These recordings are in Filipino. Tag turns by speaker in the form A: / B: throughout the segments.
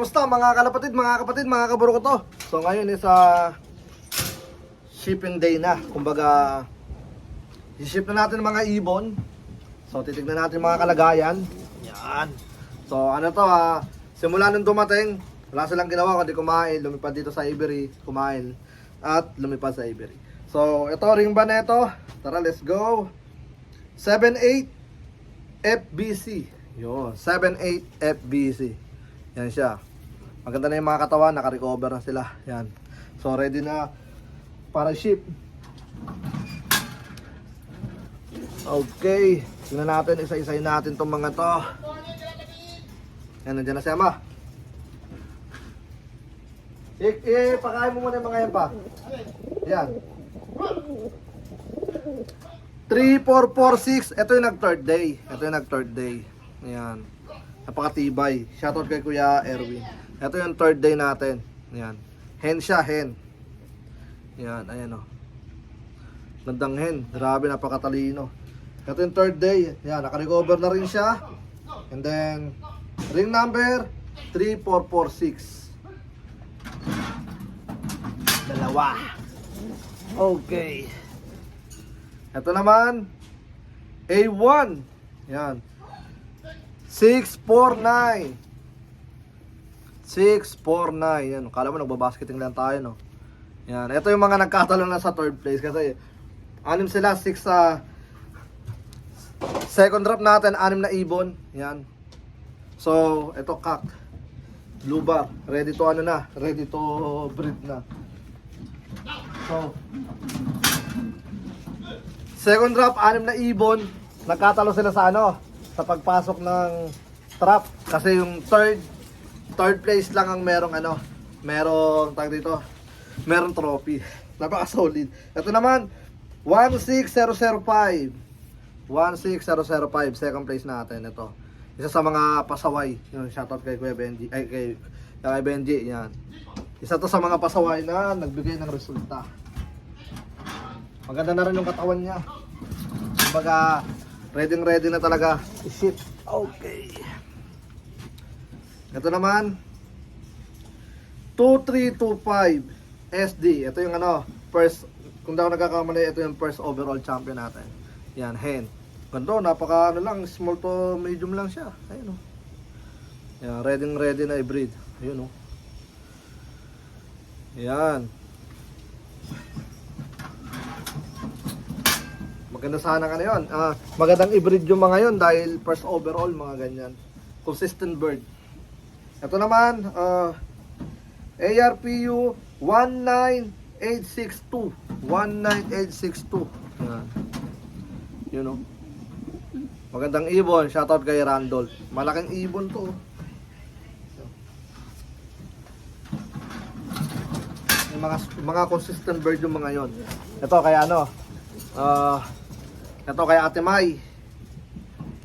A: Kamusta mga kalapatid, mga kapatid, mga kaburo ko to? So ngayon is ah, shipping day na. Kumbaga, i-ship na natin mga ibon. So titignan natin mga kalagayan. Yan. So ano to ah, simula nung dumating, wala silang ginawa kundi kumain, lumipad dito sa Ibery, kumain, at lumipad sa Ibery. So ito, ring ba na ito? Tara, let's go. 78 FBC. Yun, 78 FBC. Yan siya. Maganda na yung mga katawan, naka-recover na sila. Yan. So ready na para ship. Okay. Tingnan natin, isa-isayin natin tong mga to. Yan, nandiyan na si Ama. Ik, eh, pakain mo muna yung mga yan pa. Yan. 3, 4, 4, 6. Ito yung nag-third day. Ito yung nag-third day. Ayan. Napakatibay. Shoutout kay Kuya Erwin. Ito yung third day natin. Ayan. Hen siya, hen. Ayan, ayan o. Gandang hen. Grabe, napakatalino. Ito yung third day. Ayan, naka-recover na rin siya. And then, ring number 3446. Dalawa. Okay. Ito naman, A1. Yan. 649. 649. Yan. Kala mo nagbabasketing lang tayo, no? Yan. Ito yung mga nagkatalo na sa third place kasi anim sila, 6 sa second drop natin, anim na ibon. Yan. So, ito kak. Blue bar. Ready to ano na. Ready to breed na. So, Second drop, anim na ibon. Nagkatalo sila sa ano, sa pagpasok ng trap. Kasi yung third, third place lang ang merong ano, merong tag dito, merong trophy. Napaka-solid. Ito naman, 16005. 16005, second place natin. Ito. Isa sa mga pasaway. Yung shoutout kay Kuya Benji. Ay, kay, kay Benji. Yan. Isa to sa mga pasaway na nagbigay ng resulta. Maganda na rin yung katawan niya. Kumbaga, ready ready na talaga i-ship. Okay. Ito naman, 2325 SD. Ito yung ano, first, kung daw nagkakamali, ito yung first overall champion natin. Yan, hen. Ganda, napaka ano lang, small to medium lang siya. Ayun o. Yan, ready ready na i-breed. Ayun o. Yan. Maganda sana ka na yun. Ah, magandang i-breed yung mga yon dahil first overall mga ganyan. Consistent bird. Ito naman, ah, ARPU 19862. 19862. Yan. Yun know. Magandang ibon. Shoutout kay Randolph. Malaking ibon to. oh. Yung mga mga consistent bird yung mga yon. Ito kaya ano, ah ito kay Ate Mai.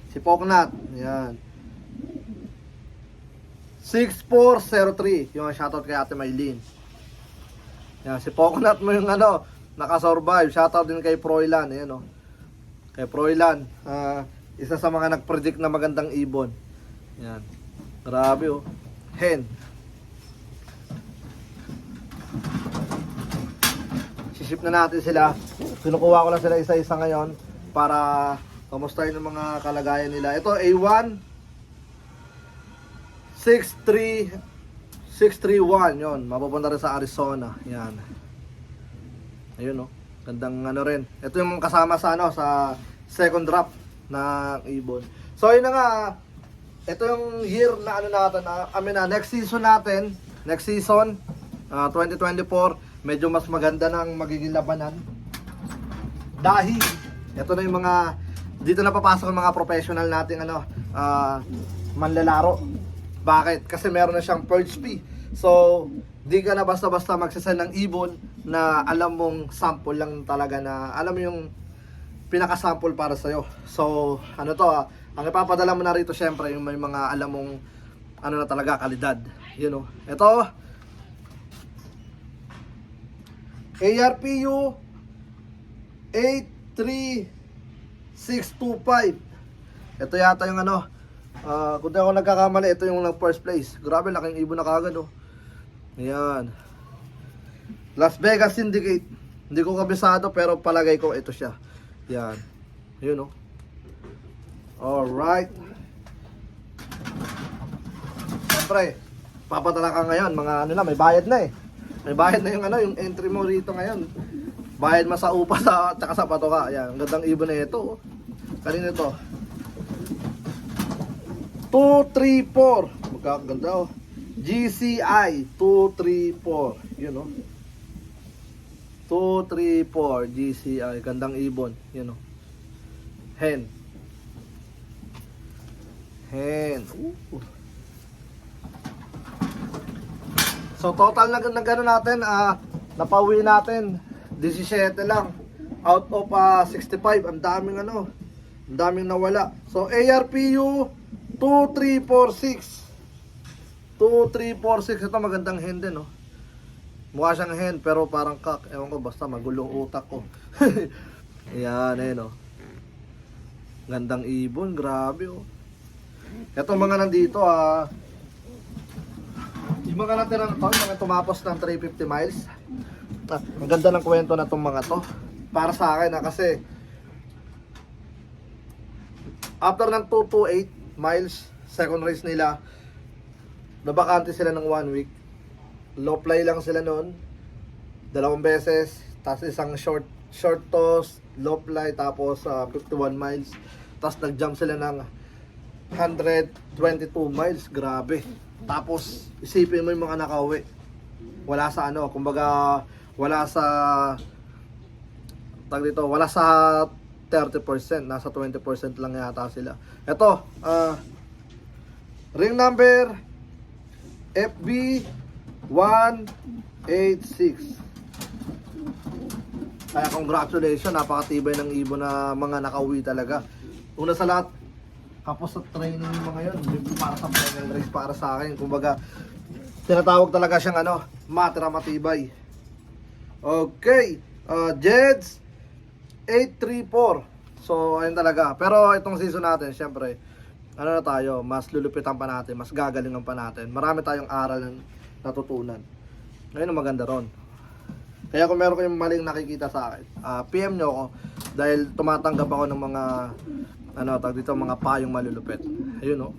A: Si Poknat. Yan. 6403. Yung shoutout kay Ate Maylin. Yan. Si Poknat mo yung ano, nakasurvive. Shoutout din kay Froilan. Ayan o. Kay Froilan. ah, isa sa mga nag-predict na magandang ibon. Yan. Grabe oh. Hen. Siship na natin sila. Kinukuha ko lang sila isa-isa ngayon para kamustahin yung mga kalagayan nila. Ito A1 63 631 yon mapupunta rin sa Arizona. Yan. Ayun oh. Gandang ano rin. Ito yung kasama sa ano sa second drop na ibon. So yun na nga. Ito yung year na ano natin na I mean na next season natin. Next season ah, 2024 medyo mas maganda ng magiging labanan. Dahil ito na yung mga dito na papasok ang mga professional nating ano ah, manlalaro bakit? Kasi meron na siyang purge fee. So, di ka na basta-basta magsasend ng ibon na alam mong sample lang talaga na alam mo yung pinaka-sample para sa'yo. So, ano to ah, ang ipapadala mo na rito syempre yung may mga alam mong ano na talaga, kalidad. You know. Ito, ARPU 83625. Ito yata yung ano, Ah, kung di ako nagkakamali, ito yung nag first place. Grabe, laking ibon na kagad oh. Ayan. Las Vegas Syndicate. Hindi ko kabisado pero palagay ko ito siya. Yan. Yun oh. Alright. Siyempre, papadala ka ngayon, mga ano na, may bayad na eh. May bayad na yung ano, yung entry mo rito ngayon. Bayad mo sa upa sa, tsaka sa patoka. Yan, ang gandang ibon na ito. oh. Kanina ito. 2, 3, 4. Magkakaganda oh. GCI 2, 3, 4. Yun oh. 2, 3, 4. GCI. Gandang ibon. Yun oh. Hen. Hen. Ooh. So total na, na gano'n natin, ah, napauwi natin 17 lang. Out of ah, 65, ang daming ano, ang daming nawala. So ARPU 2346. 2346 ito magandang hen din, no. Mukha siyang hen pero parang kak. Ewan ko basta magulong utak ko. Yan, eh no. Gandang ibon, grabe oh. Ito mga nandito ah. Yung mga natirang to, yung mga tumapos ng 350 miles. Ah, ang ganda ng kwento na itong mga to. Para sa akin na kasi after ng 228 miles, second race nila, nabakante sila ng one week. Low fly lang sila noon. Dalawang beses, tapos isang short short toss, low fly, tapos ah, 51 miles. Tapos nag-jump sila ng 122 miles, grabe. Tapos isipin mo yung mga nakauwi. Wala sa ano, kumbaga wala sa tag dito, wala sa 30%, nasa 20% lang yata sila. Ito, ah ring number FB 186. Kaya congratulations, napakatibay ng ibon na mga nakauwi talaga. Una sa lahat, kapos sa training yun, hindi para sa final race para sa akin. Kumbaga, tinatawag talaga siyang ano, matira matibay. Okay, uh, Jeds 834. So, ayun talaga. Pero itong season natin, syempre, ano na tayo, mas lulupitan pa natin, mas gagalingan pa natin. Marami tayong aral na natutunan. Ngayon maganda ron. Kaya kung meron kayong maling nakikita sa akin, ah, PM nyo ako dahil tumatanggap ako ng mga ano tag dito mga payong malulupit. Ayun oh.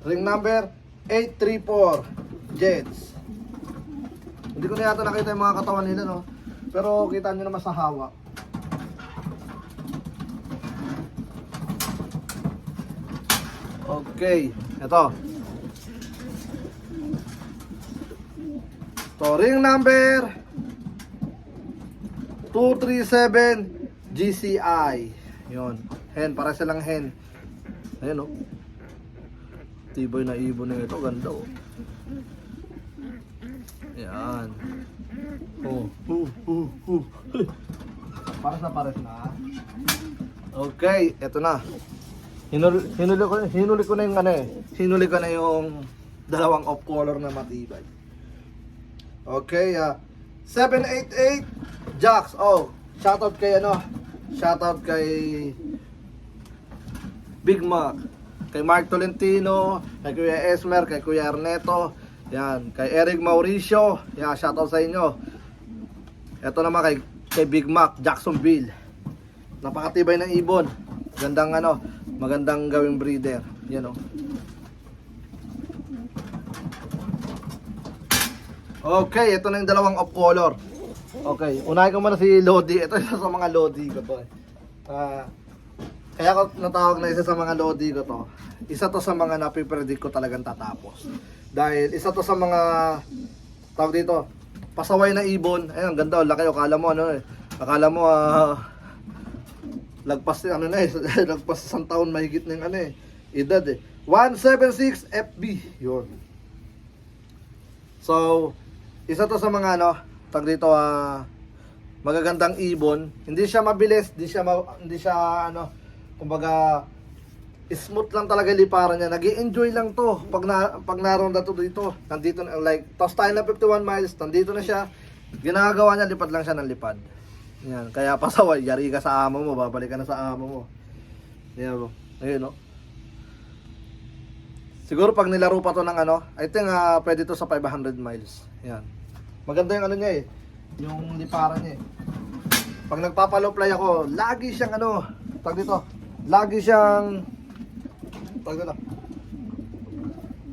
A: Ring number 834 Jets. Hindi ko na yata nakita yung mga katawan nila no. Pero kita nyo naman sa hawak. Okay, ito. So, ring number 237 GCI. Yun. Hen, para silang hen. Ayun oh. Tibay na ibon na ito. Ganda oh. Yan. Oh. Uh, uh, uh. Pares na pares na. Okay, eto na. Hinuli, hinuli ko, hinuli ko na yung ano eh. Hinuli ko na yung dalawang off color na matibay. Okay, ah 788 Jax. Oh, shoutout kay ano? Shoutout kay Big Mac. Kay Mark Tolentino, kay Kuya Esmer, kay Kuya Ernesto, yan, kay Eric Mauricio, yan, shoutout sa inyo. Ito naman kay, kay Big Mac, Jacksonville. Napakatibay ng ibon. Gandang ano, magandang gawing breeder. Yan oh. Okay, ito na yung dalawang off color. Okay, unahin ko muna si Lodi. Ito isa sa mga Lodi ko to. Ah, kaya ko natawag na isa sa mga Lodi ko to. Isa to sa mga napipredict ko talagang tatapos. Dahil isa to sa mga tawag dito, pasaway na ibon. Ayun, ang ganda, laki. Akala mo ano eh. Akala mo ah lagpas ano na eh, lagpas isang taon mahigit ng ano eh, edad eh. 176 FB, yun. So, isa to sa mga ano, tag dito ah magagandang ibon. Hindi siya mabilis, hindi siya ma- hindi siya ano, kumbaga smooth lang talaga liparan niya. nag enjoy lang to pag na pag naroon na to dito. Nandito na like tapos tayo na 51 miles, nandito na siya. Ginagawa niya lipad lang siya ng lipad. Yan, kaya pasaway, yari ka sa amo mo, babalik ka na sa amo mo. Yan mo. Ayun no. Siguro pag nilaro pa to ng ano, I think ah, pwede to sa 500 miles. Yan. Maganda yung ano niya eh. Yung liparan niya eh. Pag nagpapalow fly ako, lagi siyang ano, tag dito. Lagi siyang tag dito.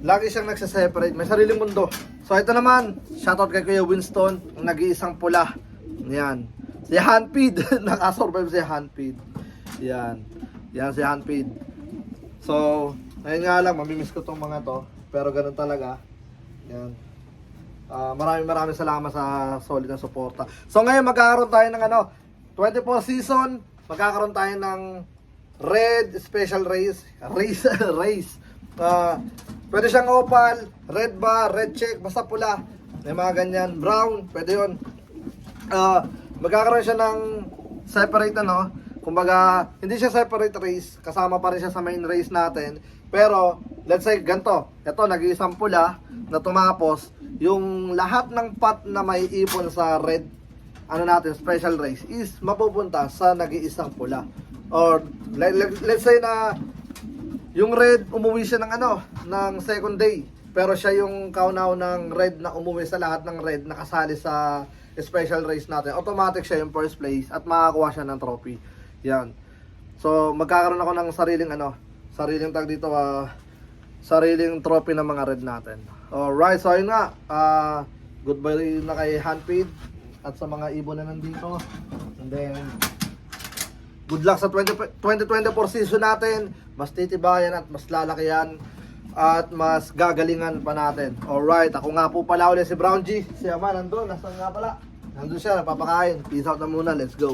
A: Lagi siyang nagsa-separate. May sariling mundo. So ito naman, shoutout kay Kuya Winston, ang nag-iisang pula. Yan. Si Handpid. Nakasurvive si Handpid. Yan. Yan si Handpid. So, ayun nga lang, mamimiss ko tong mga to. Pero ganun talaga. Yan. Ah, maraming maraming salamat sa solid na suporta. So ngayon magkakaroon tayo ng ano, 24 season, magkakaroon tayo ng red special race, race, race. Ah, pwede siyang opal, red bar, red check, basta pula. May mga ganyan, brown, pwede yon. Ah, magkakaroon siya ng separate ano, kumbaga hindi siya separate race, kasama pa rin siya sa main race natin. Pero let's say ganto, ito nag-iisang pula na tumapos, yung lahat ng pot na may ipon sa red ano natin, special race is mapupunta sa nag-iisang pula. Or let, let- let's say na yung red umuwi siya ng ano, ng second day. Pero siya yung kaunaw ng red na umuwi sa lahat ng red na kasali sa special race natin. Automatic siya yung first place at makakuha siya ng trophy. Yan. So magkakaroon ako ng sariling ano, sariling tag dito ah, sariling trophy ng mga red natin. Alright, so ayun nga. ah goodbye na kay Handpaid at sa mga ibon na nandito. And then, good luck sa 20, 2024 season natin. Mas titibayan at mas lalakihan at mas gagalingan pa natin. Alright, ako nga po pala ulit si Brown G. Si Ama nandun, nasa nga pala. Nandun siya, napapakain. Peace out na muna, let's go.